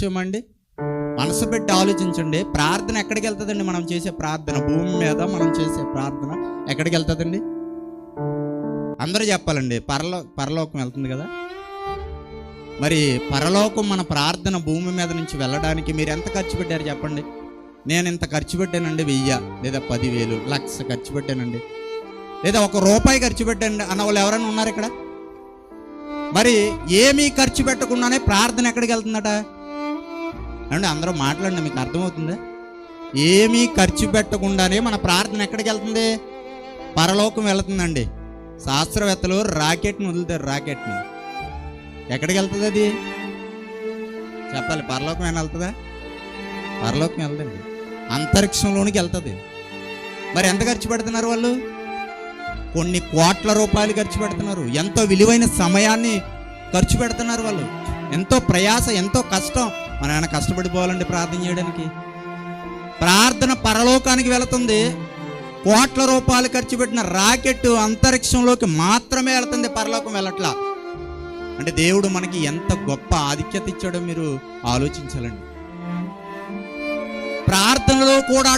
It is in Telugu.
విషయం అండి మనసు పెట్టి ఆలోచించండి. ప్రార్థన ఎక్కడికి వెళ్తుందండి? మనం చేసే ప్రార్థన. భూమి మీద మనం చేసే ప్రార్థన ఎక్కడికి వెళ్తుందండి? అందరూ చెప్పాలండి పరలో పరలోకం వెళ్తుంది కదా? మరి పరలోకం మన ప్రార్థన భూమి మీద నుంచి వెళ్ళడానికి మీరు ఎంత ఖర్చు పెట్టారు చెప్పండి? నేను ఇంత ఖర్చు పెట్టానండి వెయ్యి లేదా పదివేలు లక్ష ఖర్చు పెట్టానండి. లేదా ఒక రూపాయి ఖర్చు పెట్టండి అన్న వాళ్ళు ఎవరైనా ఉన్నారు ఇక్కడ? మరి ఏమీ ఖర్చు పెట్టకుండానే ప్రార్థన ఎక్కడికి వెళ్తుందట? అండి అందరూ మాట్లాడండి మీకు అర్థమవుతుందా? ఏమీ ఖర్చు పెట్టకుండానే మన ప్రార్థన ఎక్కడికి వెళ్తుంది? పరలోకం వెళ్తుందండి. శాస్త్రవేత్తలు రాకెట్ని వదులుతారు రాకెట్ని. ఎక్కడికి వెళ్తుంది అది? చెప్పాలి పరలోకం ఏమైనా వెళ్తుందా? పరలోకం వెళ్తుంది అంతరిక్షంలోనికి వెళ్తుంది. మరి ఎంత ఖర్చు పెడుతున్నారు వాళ్ళు? కొన్ని కోట్ల రూపాయలు ఖర్చు పెడుతున్నారు. ఎంతో విలువైన సమయాన్ని ఖర్చు పెడుతున్నారు వాళ్ళు. ఎంతో ప్రయాస ఎంతో కష్టం. మన ఆయన కష్టపడిపోవాలండి ప్రార్థన చేయడానికి. ప్రార్థన పరలోకానికి వెళుతుంది. కోట్ల రూపాయలు ఖర్చు పెట్టిన రాకెట్ అంతరిక్షంలోకి మాత్రమే వెళుతుంది పరలోకం వెళ్ళట్లా. అంటే దేవుడు మనకి ఎంత గొప్ప ఆధిక్యత ఇచ్చాడో మీరు ఆలోచించాలండి. ప్రార్థనలో కూడా